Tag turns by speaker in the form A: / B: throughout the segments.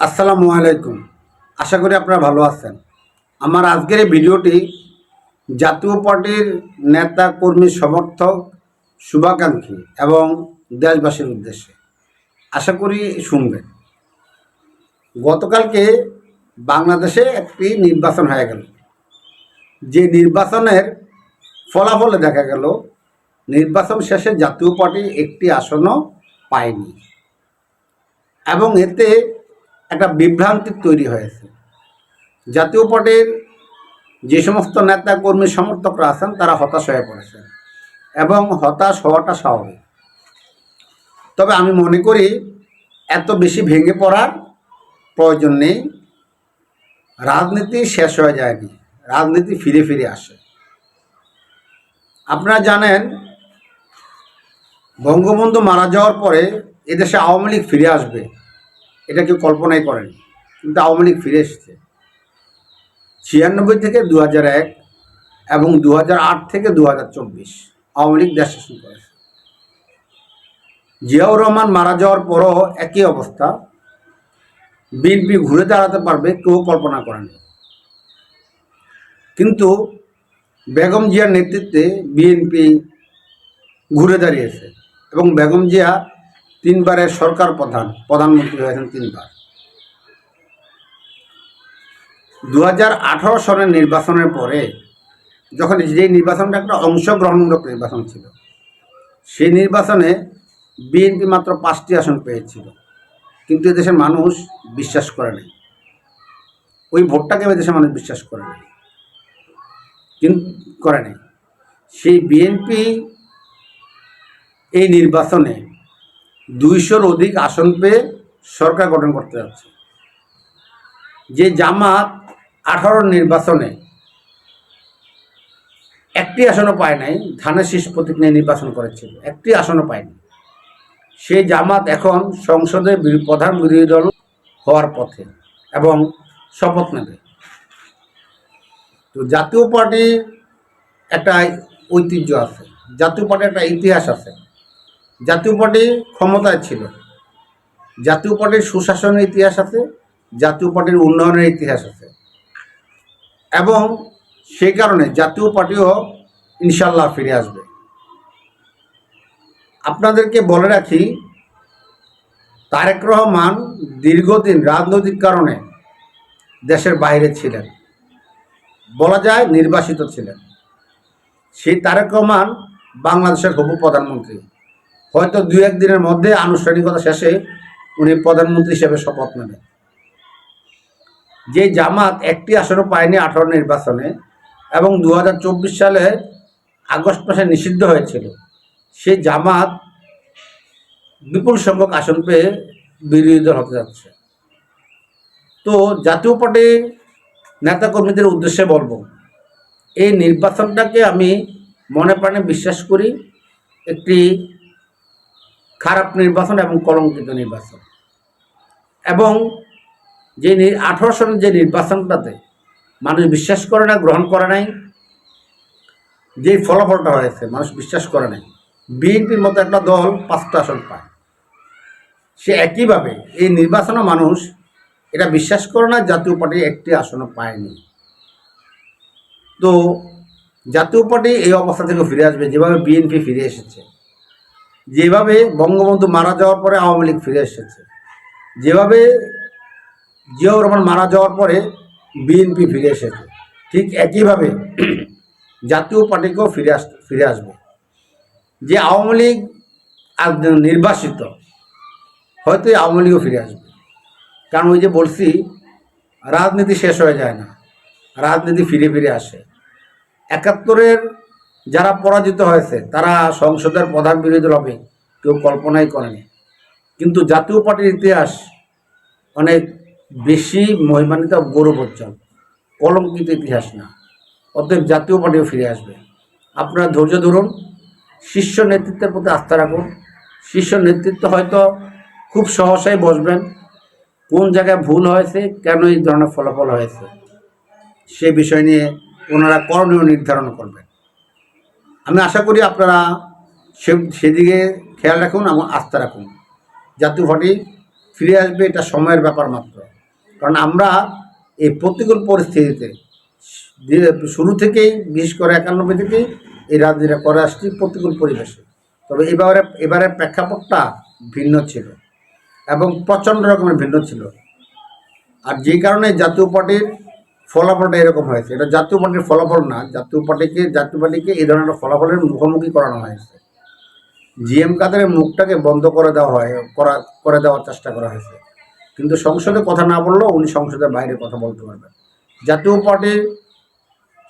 A: আসসালামু আলাইকুম। আশা করি আপনারা ভালো আছেন। আমার আজকের এই ভিডিওটি জাতীয় পার্টির নেতা, কর্মী, সমর্থক শুভাকাঙ্ক্ষী এবং দেশবাসীর উদ্দেশ্যে। আশা করি শুনবেন। গতকালকে বাংলাদেশে একটি নির্বাচন হয়ে গেল। যে নির্বাচনের ফলাফলে দেখা গেল, নির্বাচন শেষে জাতীয় পার্টি একটি আসনও পায়নি। এবং এতে একটা বিভ্রান্তি তৈরি হয়েছে। জাতীয় পার্টির যে সমস্ত নেতা, কর্মী, সমর্থকরা আছেন, তারা হতাশ হয়ে পড়েছেন এবং হতাশ হওয়াটা স্বাভাবিক। তবে আমি মনে করি এত বেশি ভেঙে পড়ার প্রয়োজন নেই। রাজনীতি শেষ হয়ে যায়নি, রাজনীতি ফিরে ফিরে আসে। আপনারা জানেন, বঙ্গবন্ধু মারা যাওয়ার পরে এদেশে আওয়ামী লীগ ফিরে আসবে। এটা কেউ কল্পনাই করেনি। কিন্তু আওয়ামী লীগ ফিরে এসেছে। ছিয়ানব্বই থেকে দু এক এবং দু হাজার আট থেকে দু হাজার চব্বিশ আওয়ামী লীগ দেশ শাসন করেছে। জিয়াউর রহমান মারা যাওয়ার পরও একই অবস্থা। বিএনপি ঘুরে দাঁড়াতে পারবে কেউ কল্পনা করেনি। কিন্তু বেগম জিয়ার নেতৃত্বে বিএনপি ঘুরে দাঁড়িয়েছে এবং বেগম জিয়া তিনবারের সরকার প্রধান, প্রধানমন্ত্রী হয়েছেন তিনবার। দু হাজার আঠারো সনের নির্বাচনের পরে যখন যে নির্বাচনটা একটা অংশগ্রহণমূলক নির্বাচন ছিল, সেই নির্বাচনে বিএনপি মাত্র পাঁচটি আসন পেয়েছিল, কিন্তু এদেশের মানুষ বিশ্বাস করে নাই। ওই ভোটটাকে এদেশের মানুষ বিশ্বাস করে নাই, কিন্তু করে নাই। সেই বিএনপি এই নির্বাচনে দুইশোর অধিক আসন পেয়ে সরকার গঠন করতে যাচ্ছে। যে জামাত আঠারো নির্বাচনে একটি আসনও পায় নাই, ধানের শীষ প্রতীক নিয়ে নির্বাচন করেছিল একটি আসনও পায়নি। সেই জামাত এখন সংসদে প্রধান বিরোধী দল হওয়ার পথে এবং শপথ নেবে। তো জাতীয় পার্টির একটা ঐতিহ্য আছে, জাতীয় পার্টির একটা ইতিহাস আছে। জাতীয় পার্টি ক্ষমতায় ছিল। জাতীয় পার্টির সুশাসনের ইতিহাস আছে, জাতীয় পার্টির উন্নয়নের ইতিহাস আছে। এবং সেই কারণে জাতীয় পার্টিও ইনশাল্লাহ ফিরে আসবে। আপনাদেরকে বলে রাখি, তারেক রহমান দীর্ঘদিন রাজনৈতিক কারণে দেশের বাইরে ছিলেন। বলা যায় নির্বাসিত ছিলেন। সেই তারেক রহমান বাংলাদেশের হবু প্রধানমন্ত্রী। হয়তো দু একদিনের মধ্যে আনুষ্ঠানিকতা শেষে উনি প্রধানমন্ত্রী হিসেবে শপথ নেবেন। যে জামাত একটি আসনও পায়নি আঠারো নির্বাচনে এবং দু হাজার চব্বিশ সালে আগস্ট মাসে নিষিদ্ধ হয়েছিল, সে জামাত বিপুল সংখ্যক আসন পেয়ে বিরোধী দল হতে যাচ্ছে। তো জাতীয় পার্টির নেতাকর্মীদের উদ্দেশ্যে বলব, এই নির্বাচনটাকে আমি মনে প্রাণে বিশ্বাস করি, একটি খারাপ নির্বাচন এবং কলঙ্কিত নির্বাচন। এবং যে আঠারো সনের যে নির্বাচনটাতে মানুষ বিশ্বাস করে না, গ্রহণ করে নাই, যে ফলাফলটা হয়েছে, মানুষ বিশ্বাস করে নাই। বিএনপির মতো একটা দল পাঁচটা আসন পায়। সে একইভাবে এই নির্বাচনে মানুষ এটা বিশ্বাস করে না, জাতীয় পার্টি একটি আসনও পায়নি। তো জাতীয় পার্টি এই অবস্থা থেকে ফিরে আসবে, যেভাবে বিএনপি ফিরে এসেছে। যেভাবে বঙ্গবন্ধু মারা যাওয়ার পরে আওয়ামী লীগ ফিরে এসেছে, যেভাবে জিয়াউর রহমান মারা যাওয়ার পরে বিএনপি ফিরে এসেছে, ঠিক একইভাবে জাতীয় পার্টিকেও ফিরে আস, ফিরে আসবে। যে আওয়ামী লীগ আজ নির্বাসিত, হয়তো আওয়ামী লীগও ফিরে আসবে। কারণ ওই যে বলছি, রাজনীতি শেষ হয়ে যায় না, রাজনীতি ফিরে ফিরে আসে। একাত্তরের যারা পরাজিত হয়েছে, তারা সংসদের প্রধান বিরোধী দল হবে কেউ কল্পনাই করেনি। কিন্তু জাতীয় পার্টির ইতিহাস অনেক বেশি মহিমান্বিত গৌরব গৌরবোজ্জ্বল। কলঙ্কিত ইতিহাস না, অতএব জাতীয় পার্টিও ফিরে আসবে। আপনারা ধৈর্য ধরুন, শীর্ষ নেতৃত্বের প্রতি আস্থা রাখুন। শীর্ষ নেতৃত্ব হয়তো খুব সহসাই বসবেন, কোন জায়গায় ভুল হয়েছে, কেন এই ধরনের ফলাফল হয়েছে, সে বিষয় নিয়ে ওনারা করণীয় নির্ধারণ করবেন। আমি আশা করি আপনারা সে, সেদিকে খেয়াল রাখুন এবং আস্থা রাখুন জাতীয় পার্টি ফিরে আসবে এটা সময়ের ব্যাপার মাত্র। কারণ আমরা এই প্রতিকূল পরিস্থিতিতে শুরু থেকেই, বিশেষ করে একানব্বই থেকেই এই রাজনীতিটা করে আসছি প্রতিকূল পরিবেশে। তবে এবারে এবারে প্রেক্ষাপটটা ভিন্ন ছিল এবং প্রচণ্ড রকমের ভিন্ন ছিল। আর যে কারণে জাতীয় পার্টির ফলাফলটা এরকম হয়েছে। এটা জাতীয় পার্টির ফলাফল না, জাতীয় পার্টিকে জাতীয় পার্টিকে এই ধরনের ফলাফলের মুখোমুখি করানো হয়েছে। জিএম কাদের মুখটাকে বন্ধ করে দেওয়া হয়, করা, করে দেওয়ার চেষ্টা করা হয়েছে। কিন্তু সংসদে কথা না বললেও উনি সংসদের বাইরে কথা বলতে পারবেন। জাতীয় পার্টির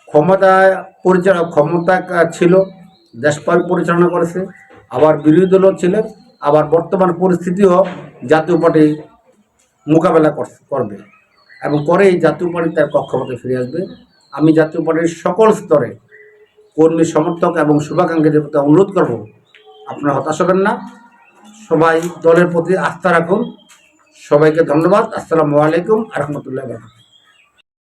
A: ক্ষমতা পরিচালনা ক্ষমতা ছিল, দেশপাল পরিচালনা করেছে, আবার বিরোধী দলও ছিলেন আবার বর্তমান পরিস্থিতিও জাতীয় পার্টি মোকাবেলা কর- করবে। এবং করেই জাতীয় পার্টি তার কক্ষপথে ফিরে আসবে। আমি জাতীয় পার্টির সকল স্তরে কর্মী, সমর্থক এবং শুভাকাঙ্ক্ষীদের প্রতি অনুরোধ করব, আপনারা হতাশ হবেন না। সবাই দলের প্রতি আস্থা রাখুন। সবাইকে ধন্যবাদ। আসসালামু আলাইকুম আহমতুল্লাহ